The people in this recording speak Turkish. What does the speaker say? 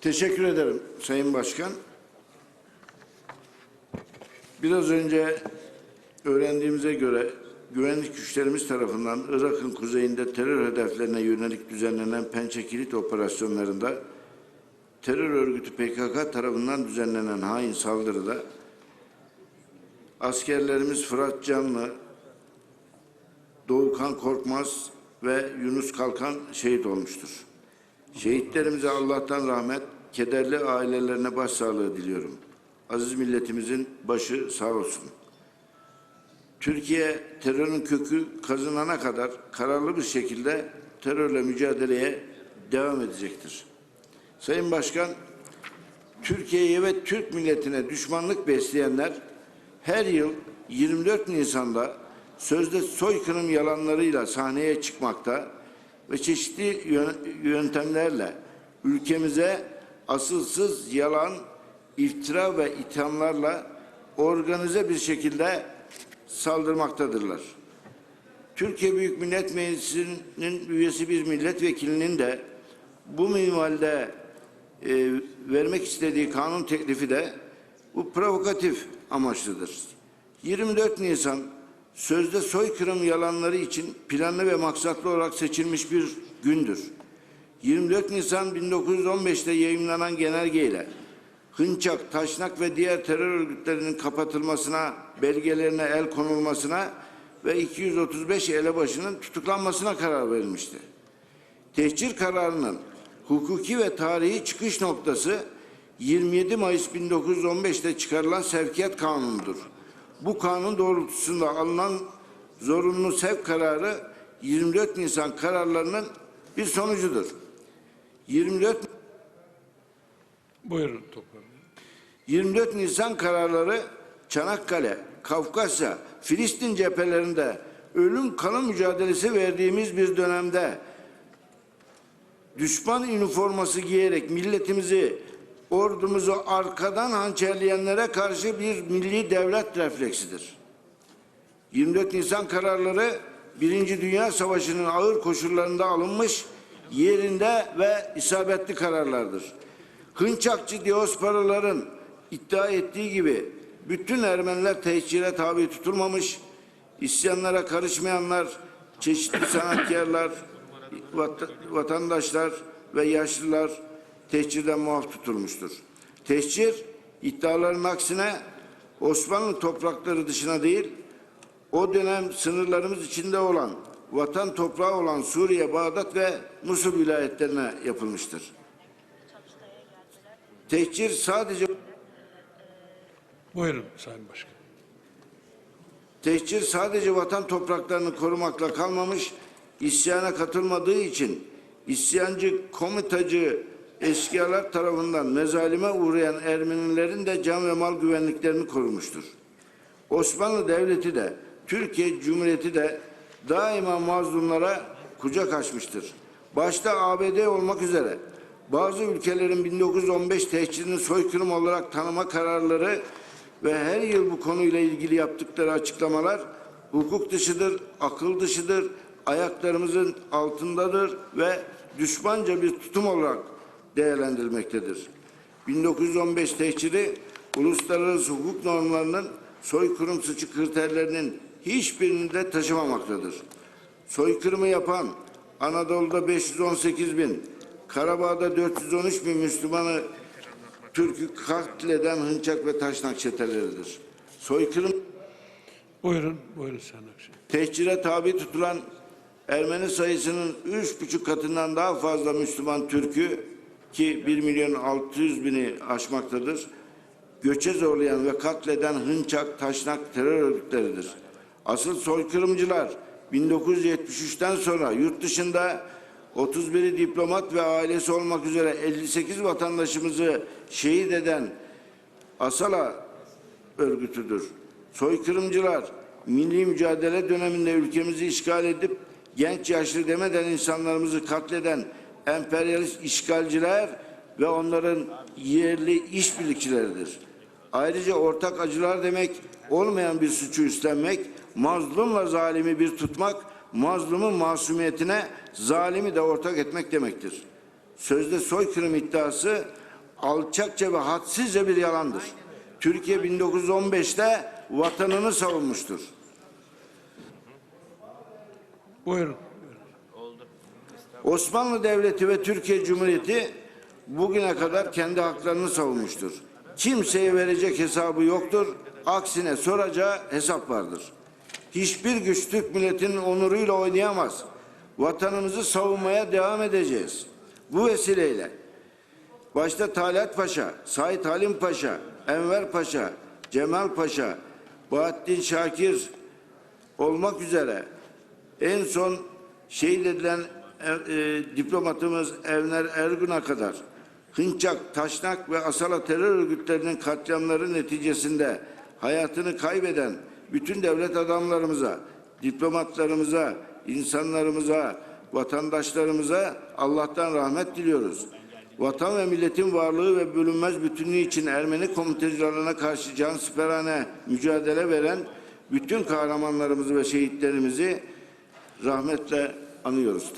Teşekkür ederim Sayın Başkan. Biraz önce öğrendiğimize göre güvenlik güçlerimiz tarafından Irak'ın kuzeyinde terör hedeflerine yönelik düzenlenen Pençe Kilit operasyonlarında terör örgütü PKK tarafından düzenlenen hain saldırıda askerlerimiz Fırat Canlı, Doğukan Korkmaz ve Yunus Kalkan şehit olmuştur. Şehitlerimize Allah'tan rahmet, kederli ailelerine başsağlığı diliyorum. Aziz milletimizin başı sağ olsun. Türkiye terörün kökü kazınana kadar kararlı bir şekilde terörle mücadeleye devam edecektir. Sayın Başkan, Türkiye'ye ve Türk milletine düşmanlık besleyenler her yıl 24 Nisan'da sözde soykırım yalanlarıyla sahneye çıkmakta ve çeşitli yö- yöntemlerle ülkemize asılsız yalan, iftira ve ithamlarla organize bir şekilde saldırmaktadırlar. Türkiye Büyük Millet Meclisi'nin üyesi bir milletvekilinin de bu minvalde e, vermek istediği kanun teklifi de bu provokatif amaçlıdır. 24 Nisan sözde soykırım yalanları için planlı ve maksatlı olarak seçilmiş bir gündür. 24 Nisan 1915'te yayımlanan genelgeyle Hınçak, Taşnak ve diğer terör örgütlerinin kapatılmasına, belgelerine el konulmasına ve 235 elebaşının tutuklanmasına karar verilmişti. Tehcir kararının hukuki ve tarihi çıkış noktası 27 Mayıs 1915'te çıkarılan sevkiyat kanunudur. Bu kanun doğrultusunda alınan zorunlu sevk kararı 24 Nisan kararlarının bir sonucudur. 24 Buyurun toparlayın. 24 Nisan kararları Çanakkale, Kafkasya, Filistin cephelerinde ölüm kanı mücadelesi verdiğimiz bir dönemde düşman üniforması giyerek milletimizi, ordumuzu arkadan hançerleyenlere karşı bir milli devlet refleksidir. 24 Nisan kararları Birinci Dünya Savaşı'nın ağır koşullarında alınmış yerinde ve isabetli kararlardır. Hınçakçı Diosparaların iddia ettiği gibi bütün Ermeniler tehcire tabi tutulmamış, isyanlara karışmayanlar, çeşitli sanatkarlar, vat- vatandaşlar ve yaşlılar tehcirden muaf tutulmuştur. Tehcir iddiaların aksine Osmanlı toprakları dışına değil, o dönem sınırlarımız içinde olan, vatan toprağı olan Suriye, Bağdat ve Musul vilayetlerine yapılmıştır. Tehcir sadece Buyurun Sayın Başkan. Tehcir sadece vatan topraklarını korumakla kalmamış, isyana katılmadığı için isyancı, komitacı eşkıyalar tarafından mezalime uğrayan Ermenilerin de can ve mal güvenliklerini korumuştur. Osmanlı Devleti de, Türkiye Cumhuriyeti de daima mazlumlara kucak açmıştır. Başta ABD olmak üzere bazı ülkelerin 1915 tehcirini soykırım olarak tanıma kararları ve her yıl bu konuyla ilgili yaptıkları açıklamalar hukuk dışıdır, akıl dışıdır, ayaklarımızın altındadır ve düşmanca bir tutum olarak değerlendirilmektedir. 1915 tehciri uluslararası hukuk normlarının soykırım suçu kriterlerinin hiçbirini de taşımamaktadır. Soykırımı yapan Anadolu'da 518 bin, Karabağ'da 413 bin Müslümanı Türk'ü katleden Hınçak ve Taşnak çeteleridir. Soykırım Buyurun, buyurun Sayın Akşener. tehcire tabi tutulan Ermeni sayısının üç buçuk katından daha fazla Müslüman Türk'ü ki 1 milyon 600 bini aşmaktadır. Göçe zorlayan ve katleden Hınçak, Taşnak terör örgütleridir. Asıl soykırımcılar 1973'ten sonra yurt dışında 31'i diplomat ve ailesi olmak üzere 58 vatandaşımızı şehit eden Asala örgütüdür. Soykırımcılar milli mücadele döneminde ülkemizi işgal edip genç yaşlı demeden insanlarımızı katleden emperyalist işgalciler ve onların yerli işbirlikçileridir. Ayrıca ortak acılar demek olmayan bir suçu üstlenmek, mazlumla zalimi bir tutmak, mazlumun masumiyetine zalimi de ortak etmek demektir. Sözde soykırım iddiası alçakça ve hadsizce bir yalandır. Türkiye 1915'te vatanını savunmuştur. Buyurun. Osmanlı Devleti ve Türkiye Cumhuriyeti bugüne kadar kendi haklarını savunmuştur. Kimseye verecek hesabı yoktur. Aksine soracağı hesap vardır. Hiçbir güç Türk milletinin onuruyla oynayamaz. Vatanımızı savunmaya devam edeceğiz. Bu vesileyle başta Talat Paşa, Said Halim Paşa, Enver Paşa, Cemal Paşa, Bahattin Şakir olmak üzere en son şehit edilen e, e, diplomatımız Evner Ergun'a kadar Hınçak, Taşnak ve Asala terör örgütlerinin katliamları neticesinde hayatını kaybeden bütün devlet adamlarımıza, diplomatlarımıza, insanlarımıza, vatandaşlarımıza Allah'tan rahmet diliyoruz. Vatan ve milletin varlığı ve bölünmez bütünlüğü için Ermeni komitecilerine karşı cansiperane mücadele veren bütün kahramanlarımızı ve şehitlerimizi rahmetle anıyoruz.